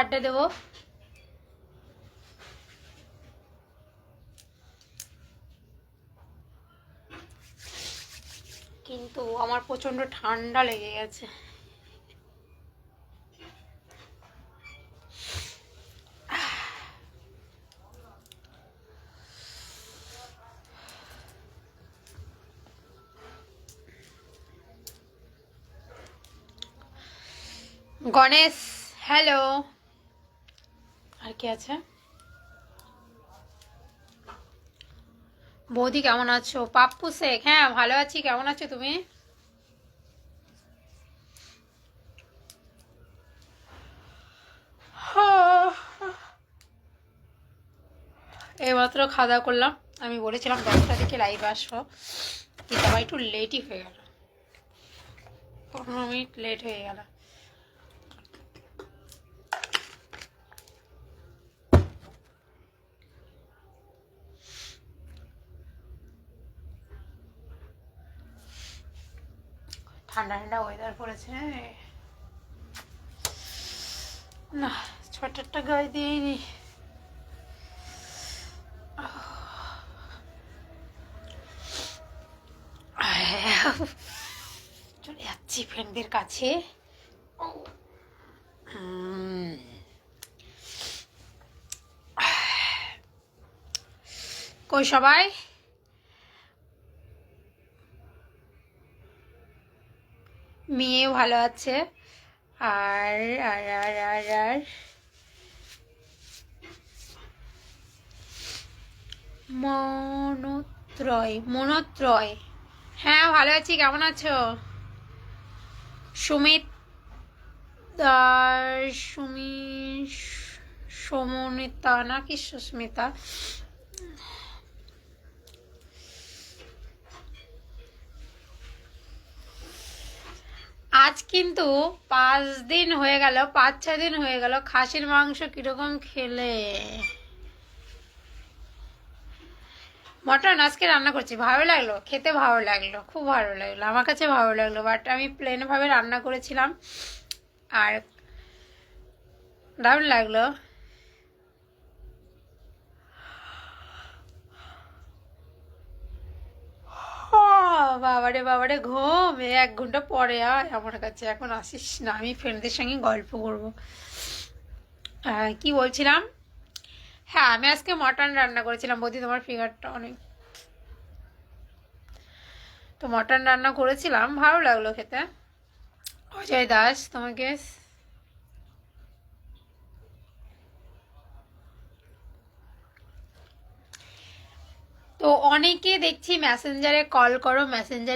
আড্ডা দেবো। কিন্তু আমার প্রচণ্ড ঠান্ডা লেগে গেছে। গণেশ হ্যালো আর কি আছে? বৌদি কেমন আছো? পাপ্পু শেখ হ্যাঁ ভালো আছি। কেমন আছো তুমি? এইমাত্র খাওয়া দাওয়া করলাম। আমি বলেছিলাম দশটা থেকে লাইভ আসব। কিন্তু আমার একটু লেটই হয়ে গেল। পনেরো মিনিট লেট হয়ে গেল। ঠান্ডা ঠান্ডা ওয়েদার পড়েছে। না সোয়েটারটা গায়ে দিয়ে নি চলে যাচ্ছি ফ্রেন্ডদের কাছে। কই সবাই? মেয়ে ভালো আছে। আর আর আর আর আর। মনত্রয় মনত্রয়। হ্যাঁ ভালো আছি, কেমন আছো? সুমিত সুমি সমনিতা নাকি সুস্মিতা? আজ কিন্তু পাঁচ দিন হয়ে গেল, পাঁচ ছ দিন হয়ে গেল, খাসির মাংস কীরকম খেলে? মটন আজকে রান্না করছি, ভালো লাগল, খেতে ভালো লাগল, খুব ভালো লাগল, আমার কাছে ভালো লাগল বাট আমি প্লেনভাবে রান্না করেছিলাম, আর দারুণ লাগল। বাবারে বাবারে ঘুম। এক ঘণ্টা পরে আয় আমার কাছে, এখন আসিস না। আমি ফ্রেন্ডদের সঙ্গে গল্প করব। কি বলছিলাম? হ্যাঁ আমি আজকে মটন রান্না করেছিলাম। বৌদি, তোমার ফিগারটা অনেক তো মটন রান্না করেছিলাম। ভালো লাগল খেতে। অজয় দাস, তোমাকে তো অনেকে দেখছি মেসেঞ্জারে কল করো মেসেঞ্জারে